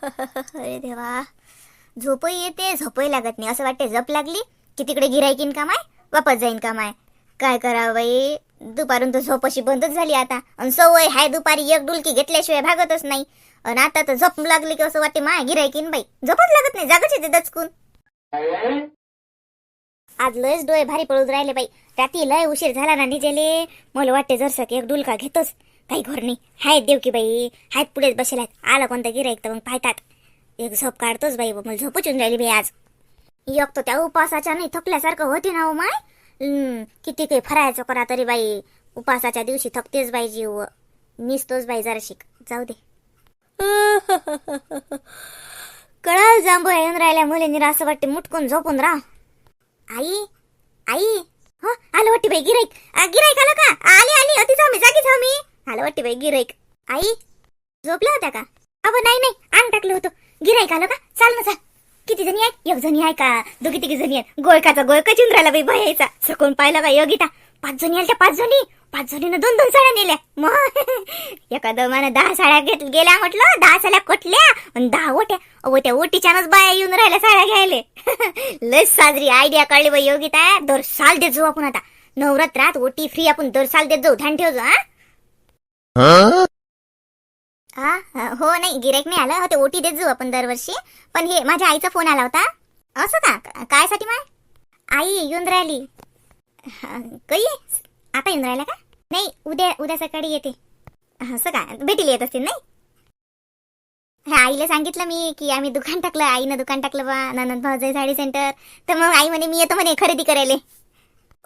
अरे देवा. झोपही येते झोपही लागत नाही. असं वाटते झप लागली की तिकडे गिरायकीन कामाय वापस जाईन कामाय. काय करावं बाई? दुपारून तर झोप अशी बंदच झाली आता. आणि सवय हाय दुपारी एक डुलकी घेतल्याशिवाय भागतच नाही. आणि आता तर झोप लागली की असं वाटते माय गिरायकीन बाई. झोपच लागत नाही जागच येते दचकून. आज लयच डोळे भारी पळून राहिले बाई. रात्री लय उशीर झाला ना निजेले. मला वाटते जर की एक डुलका घेतच. काही घर नाही. हाय देव की बाई हायत पुढेच बसेल आहेत आला कोणता गिरायक तर मग पाहतात. एक झोप काढतोच बाई मला झोपच राहिली बाई आज. एक तर त्या उपासाच्या नाही थकल्यासारखं होते ना हो माय. किती काही फरायचं करा तरी बाई. उपासाच्या दिवशी थकतेच बाई जीव. निसतोच बाई जरा शिक जाऊ दे. कळाल जांभू येऊन राहिल्या मुलींनी असं वाटते मुटकून झोपून राह. आई आई. हो आलं वाटते बाई गिराईक गिराईक आलं का? आली आली. अति थांबी जागी थांबी मी. आलं वाटते बाई गिराईक आई झोपला होत्या का? अहो नाही नाही आंग टाकलं होतं. गिराईक आलं का? चाल ना चाल. किती जणी आहेत एक जणी आहे का? दोघी तिघी जणी आहेत. गोळकाचा गोळका चिंद राहिला बाई भयायचा सकून पाहिलं बाई हो, योगिता पाच जणी आल्या पाच जणी. पाच जणीनं दोन दोन साड्या नेल्या. मग? एका दमानं दहा साड्या घेत गेल्या म्हटलं. दहा साड्या कोटल्या आणि दहा ओट्या. अहो त्या ओटीच्यानच बाया येऊन राहिल्या साड्या घ्यायले. लय साजरी आयडिया काढली बाई हो, योगिता दर साल देत जाऊ आपण आता. नवरात्रात ओटी फ्री आपण दर साल देत जाऊ. ध्यान ठेव जाऊ हा. हा हो नाही गिरेक नाही आलं. ते ओटी देत जाऊ आपण दरवर्षी. पण हे माझ्या आईचा फोन आला होता. असं का? काय साठी माय आई येऊन राहिली. हा, आता येऊन राहिला का? नाही उद्या उद्या सकाळी येते. असं का? भेटील येत असतील नाही? आईला सांगितलं मी की आम्ही दुकान टाकलं. आईनं दुकान टाकलं बा ननंद भाऊजाई साडी सेंटर. तर मग आई म्हणे मी येतो म्हणे खरेदी करायला.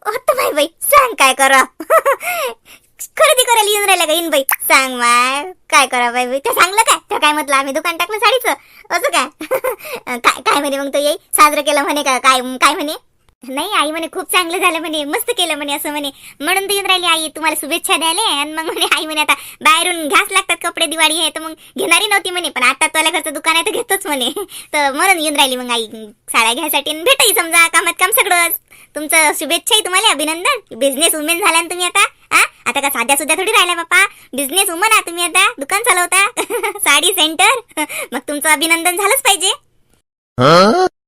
आता भाई बाई सांग काय करा. खरेदी करायला येऊन राहिला का? इन बाई सांग माय काय करा बाई बाई? ते सांगलं काय? त्या काय म्हटलं आम्ही दुकान टाकलं साडीचं. असं काय काय काय म्हणे मग तो येई? साजरं केलं म्हणे का? काय काय म्हणे? नाही आई म्हणे खूप चांगलं झालं म्हणे मस्त केलं म्हणे असं म्हणे. म्हणून तर येऊन राहिली आई तुम्हाला शुभेच्छा द्यायला आणि मग म्हणे आई म्हणे आता बाहेरून घ्यास लागतात कपडे दिवाळी आहे तर मग घेणारी नव्हती म्हणे पण आता तुला घरचं दुकान आहे तर घेतोच म्हणे. तर म्हणून येऊन राहिली मग आई साड्या घ्यायसाठी. भेटही भेटाई समजा कामात काम सगळंच तुमचं शुभेच्छा आहे तुम्हाला अभिनंदन. बिझनेस वुमेन झाला तुम्ही आता हा? आता का साध्या सुद्धा थोडी राहिल्या बापा बिझनेस वुमन आहात तुम्ही आता. दुकान चालवता. साडी सेंटर मग तुमचं अभिनंदन झालंच पाहिजे.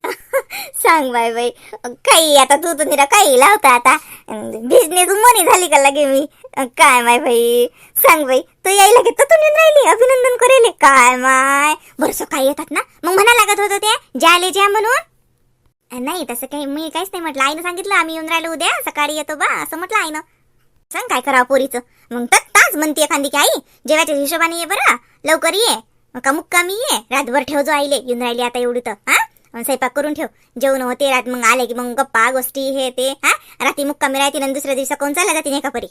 सांग बाय बाई. काही आता तू तर निरा काही लावता आता. बिझनेस वुमन झाली का लगे मी? काय माय बाई? सांग बाई. तू यायला घेत तू नेऊन राहिली. अभिनंदन करेल. काय माय? बरं काही येतात ना? मग म्हणा लागत होतं ते. ज्याले ज्या म्हणून. नाही तसं काही मी काहीच नाही म्हटलं. आईनं सांगितलं आम्ही येऊन राहिलो उद्या. सकाळी येतो बा. असं म्हटलं आईनं. सांग काय करावं पोरीचं? मग तर ताच म्हणते एखादी की आई जेवायच्या हिशोबाने ये बरं लवकर ये. का मुक्कामी ये? रातभर ठेव जो आईले येऊन राहिली आता एवढी तर हा? स्वयंपाक करून ठेव. जेवण होते रात मग आले की मग गप्पा गोष्टी हे ते हा? रात्री मुक्कामी राहते आणि दुसऱ्या दिवसा कोण चालला जाते का परी?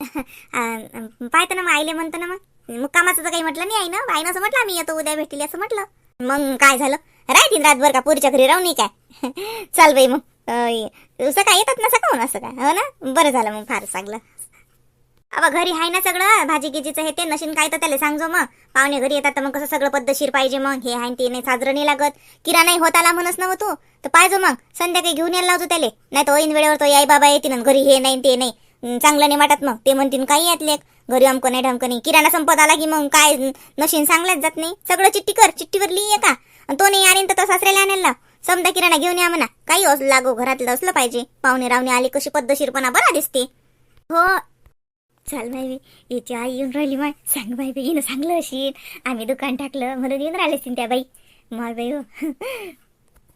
पाहतो ना मग आईले म्हणतो ना मग. मुक्कामाचं तर काही म्हटलं नाही आईनं आईनं असं म्हटलं आम्ही येतो उद्या भेटली असं म्हटलं. मग काय झालं? राहतील रातभर का पोरीच्या घरी राहून नाही काय? चाल बाई मग. अं, सकाळी येतात ना सकाळून असं काय हो ना? बरं झालं मग फार चांगलं. अबा घरी आहे ना सगळं? भाजी गिजीचं हे ते नशीन काय तर त्याला सांगजो मग. पाहुणे घरी येतात तर मग कसं सगळं पद्धतशीर पाहिजे मग. हे आहे ते नाही साजरं नाही लागत. किरा नाही होत आला म्हणस ना तू. तर पाहिजे मग. संध्याकाळी घेऊन यायला लावतो त्याले. नाही तर ऐन वेळेवर तो आई बाबा येते ना घरी हे नाही ते नाही. चांगलं नाही वाटत मग. ते म्हणतील काही येत लेख घरी अमकं नाही ढमकं नाही. किराणा संपत आला की मग काय? नशीन सांगल्याच जात नाही. सगळं चिठ्ठी कर. चिठ्ठीवर लिही का तो नाही आणीन तर तो सासऱ्याला आणायला लाव. समजा किराणा घेऊन या म्हणा. काही असं लागो घरातलं असलं पाहिजे. पाहुणे रावणे आले कशी पद्धतशीरपणा. बरा दिसते. हो चाल बाई बी हिची आई येऊन राहिली माय सांग बाई हिनं सांगलं अशी आम्ही दुकान टाकलं म्हणून येऊन राहिले असतील त्या बाई. माय बाई हो.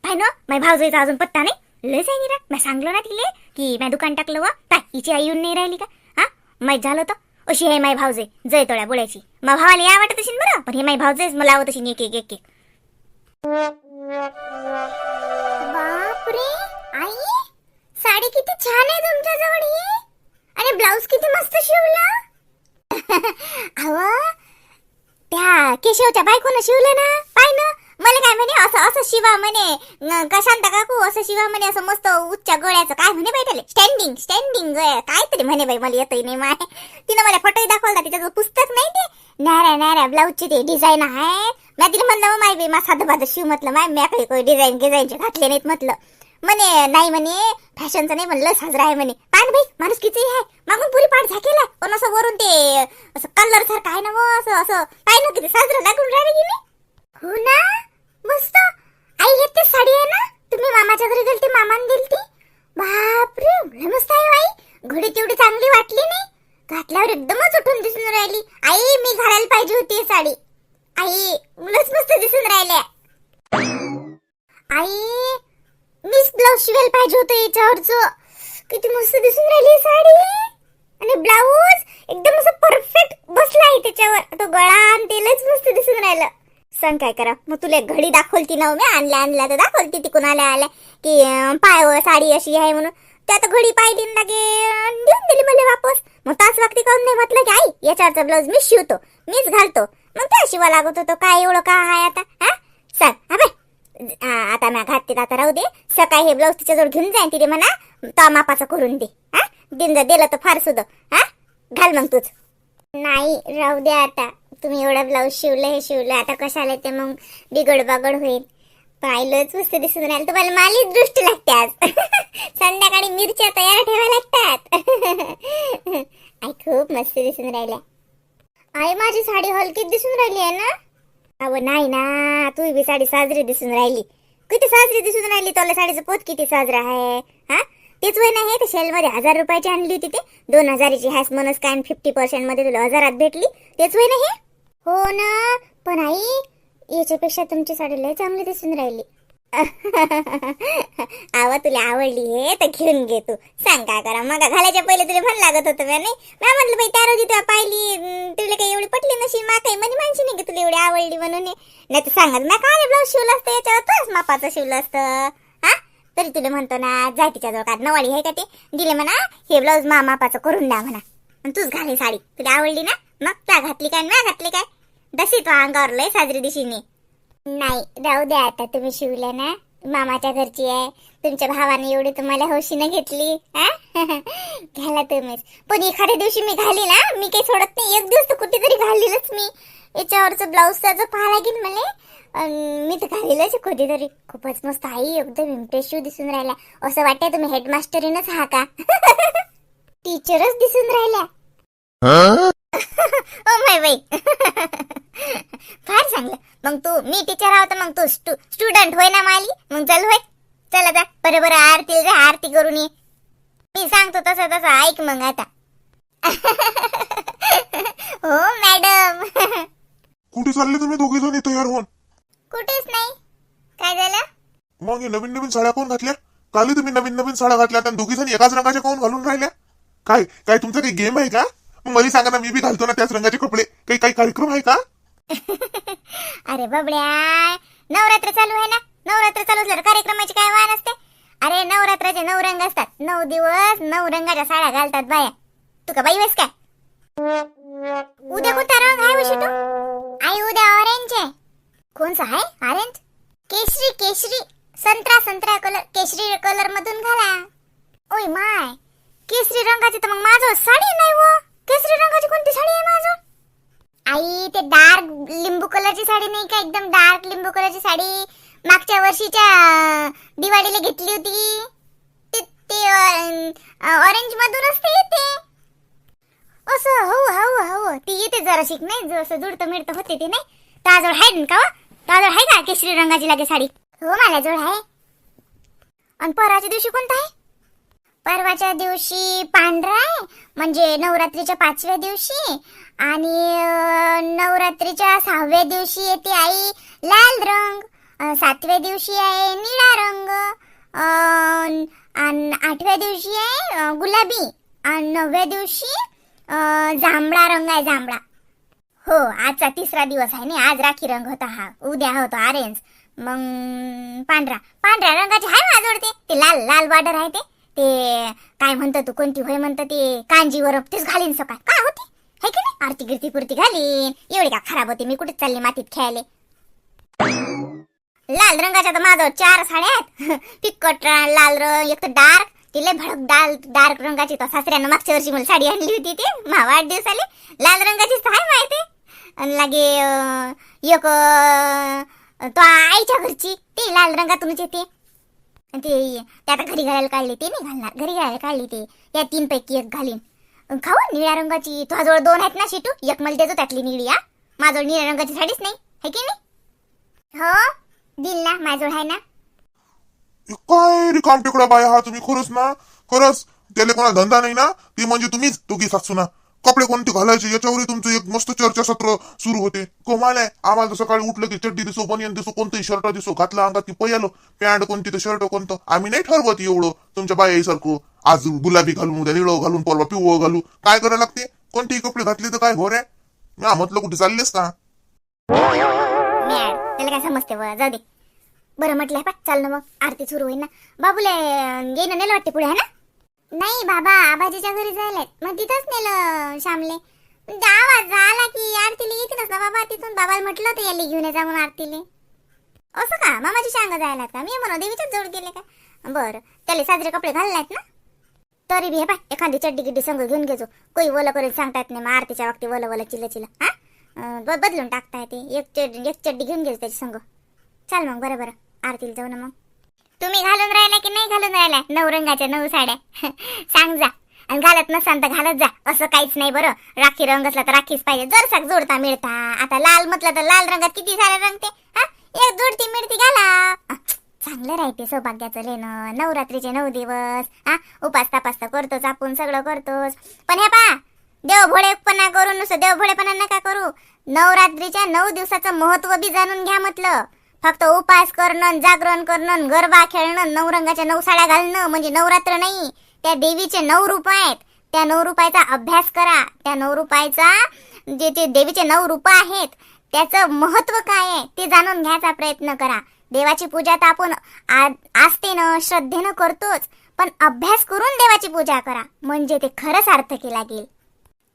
पाय ना माय भावजोईचा अजून पत्ता नाही. लय आहे निरा मी सांगलो ना तिले की मी दुकान टाकलं व. पाय हिची आई येऊन नाही राहिली का? हा? माहीत झालं होतं? अशी आहे माय भावजे जय तोळ्या बोलायची मग भावाला या वाटत असेल बरं पण हे माय भावजेच मला आवत असेल एक एक एक एक. बापरे आई साडी किती छान आहे तुमच्या जवळ ही. अरे ब्लाऊज किती मस्त शिवला. अव त्या केशवच्या बायकोनं शिवलं ना पाय ना. मला काय म्हणे असं असं शिवा म्हणे. न- का शांता काकू असं शिवा म्हणे असं मस्त उच्च गोळ्याचं. काय म्हणे बाई त्याला? स्टँडिंग स्टँडिंग काय तरी म्हणे बाई मला येतही नाही माय. तिनं मला फोटोही दाखवला तिच्याचं पुस्तक नाही ते. नाऱ्या नाऱ्या ब्लाऊजची ते डिझाईन आहे. मी तिला म्हणलं माय बाई मा साधं माझं शिव म्हटलं. माय मी काही काही डिझाईन गिझाईनचे घातले नाहीत म्हटलं. म्हणे नाही म्हणे फॅशनचं नाही म्हणलं साजरा आहे म्हणे. पाहिजे भाई माणूस किती आहे? मागून पुरी पाठ झाकेला. पण असं वरून ते असं कलर सर काय ना असं असं. काय ना किती साजरा लागून राहिले की हो ना? मस्त. आई हे ते साडी आहे ना? तुम्ही मामाच्या घरी गेलते मामान दिलती? बापरे मस्त आहे हो आई. घडी तेवढी चांगली वाटली नाही. घातल्यावर एकदमच उठून दिसून राहिली. आई मी घालायला पाहिजे होती साडी. आई मुलंच मस्त दिसून राहिल्या. आई मीच ब्लाऊज शिवायला पाहिजे होतं याच्यावरच किती मस्त दिसून राहिली साडी. आणि ब्लाऊज एकदम असं परफेक्ट बसला आहे त्याच्यावर. तो गळा आणि तेलच मस्त दिसून राहिलं. सांग काय करा? मग तुला एक घडी दाखवलती ना मी आणल्या आणल्या तर दाखवलती तिकून आल्या आल्या. की पाय साडी अशी आहे म्हणून. त्यात घडी पाहिली ना लागे देऊन दिली मला वापस. मग तास वागती करून नाही? म्हटलं की आई याच्यावरचा ब्लाऊज मी शिवतो. मीच घालतो. मग त्या शिवा लागत होतो. काय एवढं का आहे आता? आता आता राहू दे. सकाळी हे ब्लाऊज तिच्याजवळ घेऊन जाईन तिथे म्हणा तो मापाचं करून दे. हा? दिन जर दिलं तर फार सुद्धा हा? घाल मग तूच. नाही राहू दे आता. तुम्ही एवढं ब्लाऊज शिवलं हे शिवलं आता कशाला ते मग बिघड बागड होईल? पाहिलंच मस्त दिसून राहिलं. तुम्हाला मालीच दृष्टी लागते आज. संध्याकाळी मिरच्या तयार ठेवा लागतात. आई खूप मस्त दिसून राहिल्या. आई माझी साडी हलकीच दिसून राहिली आहे ना? अहो नाही ना. तू बी साडी साजरी दिसून राहिली. किती साजरी दिसून राहिली तोला साडीचं पोत? किती साजरा आहे? हा? तेच वय नाही ते शेलमध्ये हजार रुपयाची आणली होती ते. दोन हजाराची हॅस मनस काय फिफ्टी पर्सेंटमध्ये तुला हजारात भेटली. तेच वय नाही? हो ना? पण आई याच्यापेक्षा तुमची साडी लय चांगली दिसून राहिली. आवा तुला आवडली हे तर घेऊन घे तू. सांग काय करा? मग घालायच्या पहिले तुला भन लागत होतं मी नाही? मी म्हटलं बाई त्या रोजी तुला पाहिली तुला काही एवढी पटली नशी मा काही म्हणजे माणशी नाही की तुला एवढी आवडली म्हणून नाही तर सांगत ना काय ब्लाऊज शिवलं असतं याच्यावर तूच मापाचं शिवलं असतं हा? तरी तुला म्हणतो ना जाय तिच्याजवळ का नवाळी आहे का ते? दिले म्हणा हे ब्लाऊज मा मापाचं करून द्या म्हणा. आणि तूच घाली साडी. तुला आवडली ना? मग त्या घातली काय ना घातली काय? दसी तो अंगावर लय साजरी दिशीने नाही राहू द्या आता तुम्ही शिवल्या ना. मामाच्या घरची आहे. तुमच्या भावाने एवढी तुम्हाला हौशीनं घेतली घाला तुम्हीच. पण एखाद्या दिवशी मी घालील ना मी काही सोडत नाही. एक दिवस तर कुठेतरी घालीलच मी. याच्यावरचं ब्लाऊज त्याचं पाहा लागेल मला मी तर घालीलच कुठेतरी कधीतरी. खूपच मस्त आई एकदम इम्प्रेसिव्ह दिसून राहिला असं वाटतंय तुम्ही हेडमास्टरीनच हा का? टीचरच दिसून राहिल्या. ओ माय बाई. फार चांगलं. मग तू मी टीचर आहोत मग तू स्टुडंट होय ना माली? मग चल होय. चल आता बरोबर आरती जा आरती करून ये. मी सांगतो तसं तसं. ऐक मग आता. हो मॅडम. कुठे चालले तुम्ही दोघे जण तयार होऊन? कुठेच नाही. काय झालं? मग हे नवीन नवीन साड्या कोण घातल्या? काली तुम्ही नवीन नवीन साड्या घातल्या आणि दोघी जण एकाच रंगाच्या कोण घालून राहिल्या? काय काय तुमचा काही गेम आहे का? मला सांगा ना मी बी घालतो ना त्याच रंगाचे कपडे. काही काही कार्यक्रम आहे का? अरे बबड्या नवरात्र चालू आहे ना? नवरात्र चालू असल्यावर कार्यक्रमाची काय वाण असते? अरे नवरात्राचे नऊ रंग असतात. नऊ दिवस नऊ रंगाच्या साड्या घालतात बाया. तू का बाई काय? उद्या कोणता रंग आहे वशी तू? आई उद्या ऑरेंज आहे. कोणचा आहे? ऑरेंज केशरी केशरी. संत्रा संत्रा कलर केशरी कलर मधून घाला. ओय माय केशरी रंगाची तर मग माझं साडी नाही वो केसरी रंगाची कोणती साडी आहे माझं? आई ते डार्क लिंबू कलरची साडी नाही का? एकदम डार्क लिंबू कलरची साडी. मागच्या वर्षीच्या दिवाळीला घेतली होती. ते ते ऑरेंज मधूनच असते येते. असं हो हो हो ती येते जरा शिक नाही जसं जुडतं मिळतं होते ते नाही. ताजवळ आहे ना का हो? ताजवळ आहे का केशरी रंगाची लागे साडी? हो माझ्याजवळ आहे. आणि पराच्या दिवशी कोणता आहे? परवाच्या दिवशी पांढरा आहे म्हणजे नवरात्रीच्या पाचव्या दिवशी. आणि नवरात्रीच्या सहाव्या दिवशी येते आई लाल रंग सातव्या दिवशी आहे निळा रंग आणि आठव्या दिवशी आहे गुलाबी आणि नवव्या दिवशी जांभळा रंग आहे जांभळा. हो आजचा तिसरा दिवस आहे ना आज राखी रंग होता हा उद्या होता ऑरेंज मग पांढरा. पांढऱ्या रंगाची आहे माझ्याजवळ ते लाल लाल बॉर्डर आहे ते. ते काय म्हणतं तू कोणती होय म्हणतं ते कांजीवर तेच घालीन सकाळ. काय होती? है की नाही? आरती गिरती पुरती घालीन. एवढी का खराब होती? मी कुठे चालली मातीत खेळायले? लाल रंगाच्या तर माझं चार साड्या आहेत. फिक्कट लाल रंग एक तर डार्क. ती लय भडक डाल डार्क रंगाची. तर सासऱ्यानं मागच्या वर्षी मला साडी आणली होती ती. मा वाढदिवसाले. लाल रंगाचीच तर आहे माहिती. आणि लागे एक तो आईच्या घरची. ती लाल रंगातूनच येते. ते ते आता घरी घालायला काढली ते नाही घालणार. घरी घालायला काढली ते. या तीन पैकी एक घालीन. खाऊ निळ्या रंगाची. तुझ्याजवळ दोन आहेत ना शिटू? एक मला देतो त्यातली निळी हा? माझ्याजवळ निळ्या रंगाची साडीच नाही. है की नाही? हो? दिल ना माझ्याजवळ आहे ना? काय रिकाम टेकडा बाय? हा तुम्ही खरंच ना? खरंच त्याला कोणा धंदा नाही ना? ती म्हणजे तुम्हीच दोघी सासू ना? कपडे कोणते घालायचे? याच्यावरही तुमचं एक मस्त चर्चासत्र सुरू होते. कमाल आहे. आम्हाला सकाळी उठलं की चड्डी दिसो बनियन दिसो कोणतंही शर्ट दिसो घातला अंगात की पयालो. पॅन्ट कोणती तर शर्ट कोणतं? आम्ही नाही ठरवत एवढं. तुमच्या बायासारखं आज गुलाबी घालून उद्या निळं घालून परवा पिवळं घालू काय करायला लागते? कोणतेही कपडे घातले तर काय हो घोर आहे ना म्हटलं कुठे चाललेस का? त्याला काय समजते जाऊ दे. बरं म्हटलंय चाल ना मग. आरती सुरू होईल ना. बाबूले येणं वाटते पुढे है ना? नाही बाबा आबाजीच्या घरी जायला मग तिथंच नेलं श्यामले. म्हणजे आवाज आला की आरतीले येतीलच ना बाबा? तिथून बाबाला म्हटलं होतं याला घेऊन जा म्हणून आरतीले. असं का? मामाची शांग जायला का? मी म्हणून देवीच्याच जोड गेले का? बरं. त्याला साजरे कपडे घालले आहेत ना? तरी बी हे पाय एखादी चड्डी गिड्डी संग घेऊन घेजो कोई वलं करून सांगता येत नाही मग आरतीच्या वागती वलं वलं चिल चिल. हा? ब- बदलून टाकता येते एक चड्डी एक चड्डी घेऊन घेजो त्याची संग. चाल मग बरं बरं. आरतीला जाऊ ना मग. तुम्ही घालून राहिला की नाही घालून राहिला? नऊ रंगाच्या नऊ साड्या. सांग जा. आणि घालत नसाल तर घालत जा. असं काहीच नाही बरं. राखी रंग असला तर राखीच पाहिजे. जर जोडता मिळता. आता लाल म्हटलं तर लाल रंगात किती सारे रंगते? हा? एक जोडती मिळती घाला. चांगलं राहते सौभाग्याचं लेणं. नवरात्रीचे नऊ दिवस. हा? उपास तापास तर करतोच आपण सगळं करतोच. पण हे पा देव भोळेपणा करू नुसतं देव भोळेपणा नका करू. नवरात्रीच्या नऊ दिवसाचं महत्त्व बी जाणून घ्या म्हटलं. फक्त उपास करणं जागरण करणं गरबा खेळणं नवरंगाच्या नऊ साड्या घालणं म्हणजे नवरात्र नाही त्या देवीचे नऊ रूप आहेत. त्या नऊ रुपायचा अभ्यास करा. त्या नऊ रुपायचा जे ते देवीचे नऊ रूप आहेत त्याचं महत्त्व काय आहे ते जाणून घ्यायचा प्रयत्न करा. देवाची पूजा तर आपण आ- आस्थेनं श्रद्धेनं करतोच पण अभ्यास करून देवाची पूजा करा. म्हणजे ते खरं सार्थकी लागेल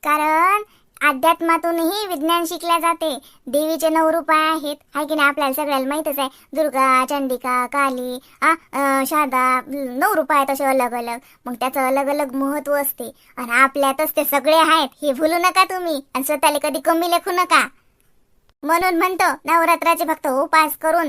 कारण अध्यात्मातूनही विज्ञान शिकल्या जाते. देवीचे नऊ रूप आहेत? हाय की नाही? आपल्याला सगळ्याला माहितच आहे. दुर्गा चंडिका काली आ, आ शारदा नऊ रूप आहेत असे अलग अलग. मग त्याचं अलग अलग महत्त्व असते. आणि आपल्यातच ते सगळे आहेत. हे भुलू नका तुम्ही. आणि स्वतःला कधी कमी लेखू नका. म्हणून म्हणतो नवरात्राचे फक्त उपास करून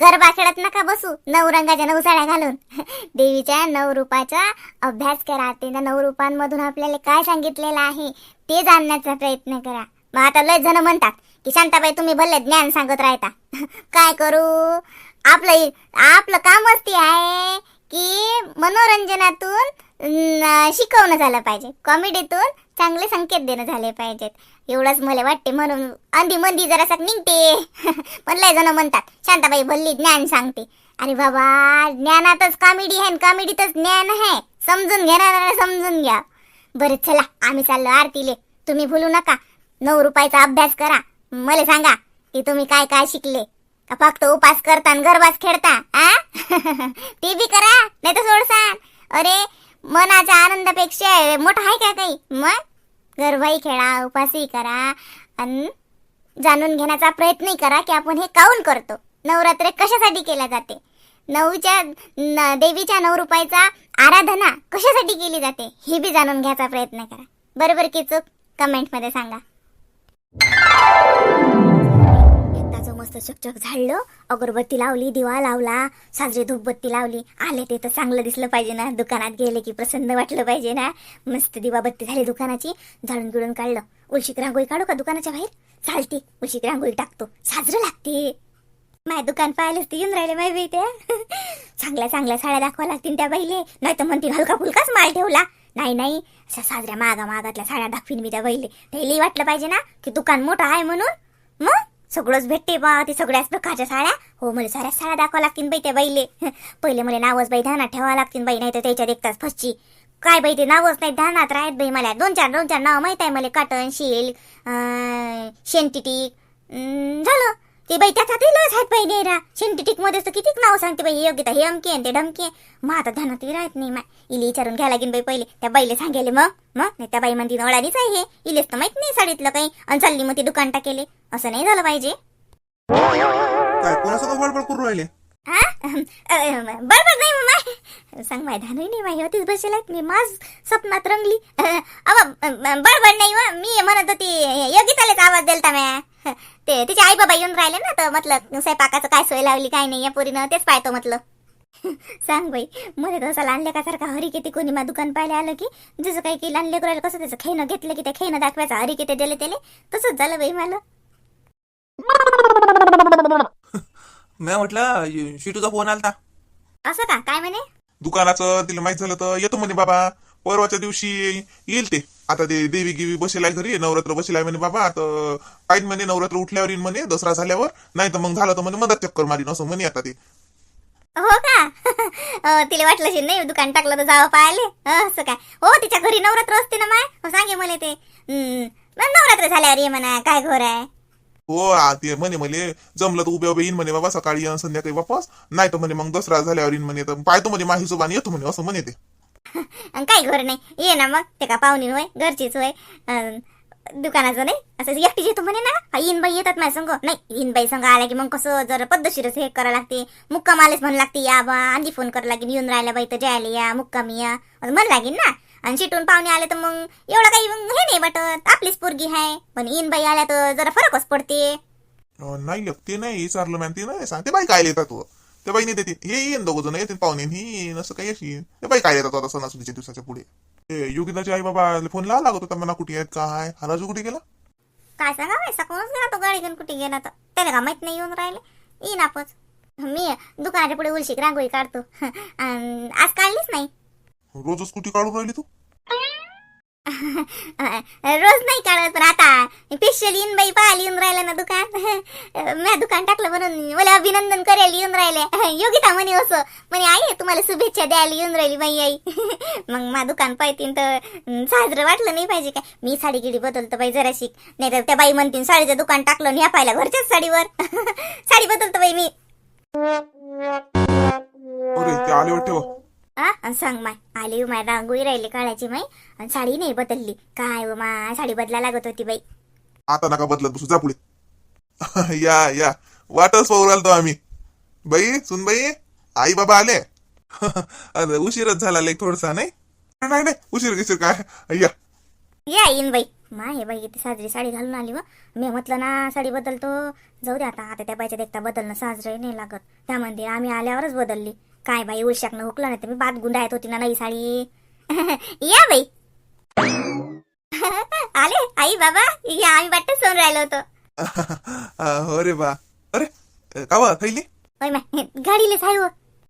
गरबा खेळत नका बसू नऊ रंगाच्या नऊ साड्या घालून. देवीच्या नऊ रूपाचा अभ्यास करा. ते त्या नऊ रूपांमधून आपल्याला काय सांगितलेलं आहे ते जाणण्याचा प्रयत्न करा. मग आता लय जण म्हणतात की शांताबाई तुम्ही भले ज्ञान सांगत राहता. काय करू? आपलं आपलं कामच ते आहे की मनोरंजनातून शिकवणं झालं पाहिजे. कॉमेडीतून चांगले संकेत देणं झाले पाहिजेत. एवढंच मला वाटते म्हणून. अंधी मंदी जरासा निघते. पण लय जण म्हणतात शांताबाई भल्ली ज्ञान सांगते. अरे बाबा ज्ञानातच कॉमेडी आहे कॉमेडीतच ज्ञान आहे. समजून घेणार समजून घ्या. बरं चला आम्ही चाललो आरतीले. तुम्ही भुलू नका. नऊ रुपयाचा अभ्यास करा. मला सांगा की तुम्ही काय काय शिकले? का फक्त उपास करता आणि गरबाच खेळता आ? ते बी करा नाही तर सोडसान. अरे मनाच्या आनंदापेक्षा मोठा आहे का काही? मग? गरबाही खेळा उपासही करा आणि जाणून घेण्याचा प्रयत्नही करा की आपण हे काऊन करतो? नवरात्र कशासाठी केल्या जाते? नऊच्या न, देवीच्या नऊ रुपयाचा आराधना कशासाठी केली जाते? हे बी जाणून घ्यायचा प्रयत्न करा. बरोबर की चूक? कमेंटमध्ये सांगा. मस्त चकचक झाडलं. अगरबत्ती लावली दिवा लावला साजरी धूपबत्ती लावली. आले ते तर चांगलं दिसलं पाहिजे ना. दुकानात गेले की प्रसन्न वाटलं पाहिजे ना. मस्त दिवाबत्ती झाली दुकानाची. झाडून गिळून काढलं. उलशीक रांगोळी काढू का दुकानाच्या बाहेर? चालते. उलशीक रांगोळी टाकतो. साजरं लागते. माय दुकान पाहिलं ते येऊन राहिले माय बाई त्या चांगल्या चांगल्या साड्या दाखवा लागतील त्या बाईले. नाही तर म्हणतील हलका फुलकाच माल ठेवला. नाही नाही. अशा साजऱ्या मागा मागातल्या साड्या दाखवीन मी त्या बाईले. त्याला वाटलं पाहिजे ना की दुकान मोठं आहे म्हणून. मग? सगळंच भेटते बा ते सगळ्याच प्रकारच्या साड्या. हो मला साऱ्या साड्या दाखवा लागतील बाई त्या बाईले. पहिले मला नावच बाई ध्यानात ठेवावं लागतील बाई नाही तर त्याच्यात एक तास फसची. काय बाई ते नावच नाही ध्यानात राहत बाई मला. दोन चार दोन चार नाव माहीत आहे मला. काटन शेल शेंटिटिक झालं. ते बाई त्याच्यात लस आहेत बाई नेरा शेंटिटिकमध्ये तर कितीक नाव सांगते बाई. योग्यता हे अमकी आहे ते ढमके मग आता ध्यानात राहत नाही मा इले विचारून घ्या लागेल बाई पहिले. त्या बाईले सांगेले मग मग? नाही त्या बाई म्हणती नवळानीच आहे हे. इलेच तर माहीत नाही साडीतलं काही. आणि चालली मग ते दुकान टाकेले. असं नाही झालं पाहिजे. काय कोणासोबत बडबड करू राहिले? हा? बरोबर नाही मग सांग माय धानही नाही माही होतीच बसेल मी माझ स्वप्नात रंगली. अव बडबड नाही व मी म्हणत होती योगितालेच आवाज दिलता म्या. ते तिचे आई बाबा येऊन राहिले ना तर म्हटलं स्वयंपाकाचं काय सोय लावली काय नाही या पोरीनं तेच पाहतो म्हटलं. सांग बाई मध्ये तसं लहान सारखा हरी किती कोणी मा दुकान पाहिले आलं की जसं काही की लहान लेकराला कसं त्याचं खेळणं घेतलं की त्या खेळणं दाखवायचं हरी किती दिले त्याले तसंच झालं बाई मला. मी म्हटलं शिटूचा फोन आलता. असं का? काय म्हणे? दुकानाचं तिला माहीत झालं तर येतो म्हणे बाबा. परवाच्या दिवशी येईल ते. आता ते देवी गिवी बसेलाय घरी नवरात्र बसेलाय म्हणे बाबा. तर काही म्हणे नवरात्र उठल्यावर येईन म्हणे दसरा झाल्यावर. नाही तर मग झालं तर म्हणे मदत चक्कर मारीन असं म्हणे आता ते. हो का? अं, तिला वाटलं असेल नाही दुकान टाकलं तर जावं पाहिले असं काय? हो तिच्या घरी नवरात्र असते ना माय? हो सांगे मला ते. हम्म, मग नवरात्र झाल्यावर ये म्हणा काय घोर आहे? हो ते म्हणे म्हणे जमलं तर उभ्या उभ्या येईन म्हणे बाबा सकाळी येऊन संध्याकाळी वापस. नाही तर म्हणे मग दसरा झाल्यावर येईन म्हणे. तर पाहतो म्हणे माझ्या हिशोबाने येतो म्हणे असं म्हणे ते. काय काही घर नाही? ये ना मग ते का पाहुणी होय घरचीच होय अन दुकानाचं नाही? असं एकटीच येतो म्हणे ना? हा इन बाई येतात माझ्या संग. नाही इन बाई संग आला की मग कसं जर पद्धतशीरच हे करावं लागते. मुक्काम आलेच म्हणू लागते या बा आधी फोन करा लागेल येऊन राहिल्या बाई तर जायला या मुक्कामी या. असं म्हण लागेल ना? आणि शिटून पाहुणे आले तर मग एवढं काही हे नाही वाटत. आपलीच पोरगी आहे. पण इन बाई आल्या तर जरा फरकच पडते. अं, नाही लग ते नाही विचारलं मॅम ते नाही सांगते बाई काय येतात तू? त्या बाईने देते. हे येईन दोघं जण येतील पाहुणे. आणि ही येईन असं काही अशी ते बाई काय येतात आता सणासुदीच्या दिवसाच्या पुढे? ते योगिताचे आई बाबा फोन लावा लागत होता मला कुठे आहेत काय? हा राजू कुठे गेला? काय सांगा बाई सकाळूनच गेला तो गाडी घेऊन कुठे गेला तर? त्याला का माहीत नाही येऊन राहिले. येईन आपच. मी दुकानाच्या पुढे उलशीक रांगोळी काढतो. अन आज काढलीच नाही. रोजच कुठे काढून राहिली तू? रोज नाही काढत पण आता. स्पेशल येऊन बाई पाहायला येऊन राहिलं ना दुकान. मी दुकान टाकलं म्हणून मला अभिनंदन करायला येऊन राहिले. योगिता म्हणे असं. म्हणे आई तुम्हाला शुभेच्छा द्यायला येऊन राहिली बाई आई. मग मा दुकान पाहतीन तर साजरं वाटलं नाही पाहिजे काय? मी साडी गिडी बदलतो बाई जरा शिक नाही तर त्या बाई म्हणतीन साडीचं दुकान टाकलं ह्या पाहिला घरच्याच साडीवर. साडी बदलतो बाई मी. अरे ते आले वाटते हो. आ अन सांग माय. आली माय रांगोळी राहिली काढायची माय आणि साडी नाही बदलली. काय व माय साडी बदला लागत होती बाई. आता नका बदलत बसू जा पुढे. या या. वाटच पाहू राहिलो आम्ही. बाई सुन बाई आई बाबा आले. अरे उशीरच झाला लेक थोडसा नाही? नाही नाही उशीर गिशीर काय? या. या येईन बाई. माय बाई ती साजरी साडी घालून आली व. मी म्हटलं ना साडी बदलतो. जाऊ दे आता. आता त्या बाईच्या देखता बदलणं साजरे नाही लागत. त्यामध्ये आम्ही आल्यावरच बदलली. काय बाई उलशाकनं हुकलं नाही मी बात गुंडाळत होती ना नवी साडी. या बाई. आले आई बाबा या आम्ही वाटत सोन राहिलो होतो. हो रे बा. अरे कावा थैली? होय माय गाडीलाच आहे व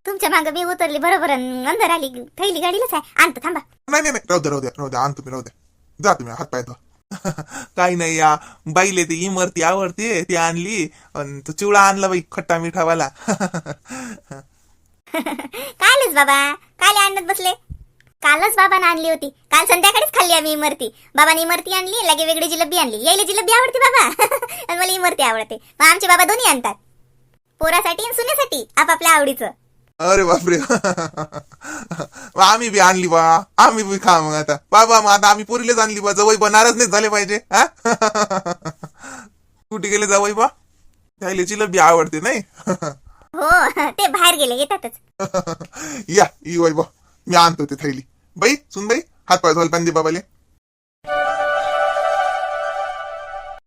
तुमच्या मागं मी उतरली बरोबर अन अंदर आली. थैली गाडीलाच आहे. आणतो थांबा. नाही नाही नाही राहू द्या राहू द्या राहू द्या आण तुम्ही राहू द्या जा तुम्ही हात पाय धुवा. काही नाही या. बाईले ती इमरती आवडते ती आणली. तो चिवडा आणला बाई खट्टा मिठावाला. कालच बाबा. काल आणत बसले. कालच बाबाने आणली होती. काल संध्याकाळीच खाल्ली आम्ही इमरती. बाबाने इमरती आणली लगे वेगळी जिलबी आणली. यायला जिलबी आवडते बाबा. आणि मला इमरती आवडते. मग आमचे बाबा दोन्ही आणतात. पोरासाठी आणि सुनेसाठी आपापल्या आवडीचं. अरे बापरे. आम्ही बी आणली बा. आम्ही बी खा मग आता. बाबा मग आता आम्ही पोरीलेच आणली बा. जवळ बनारच नाही झाले पाहिजे हा? कुठे गेले जावई बा? त्याला जिलबी आवडते नाही? हो ते बाहेर गेले येतातच. या ई वैभव. मी आणतो ते थैली. बाई सुन बाई हात पाय धोल पण दे बाबाले.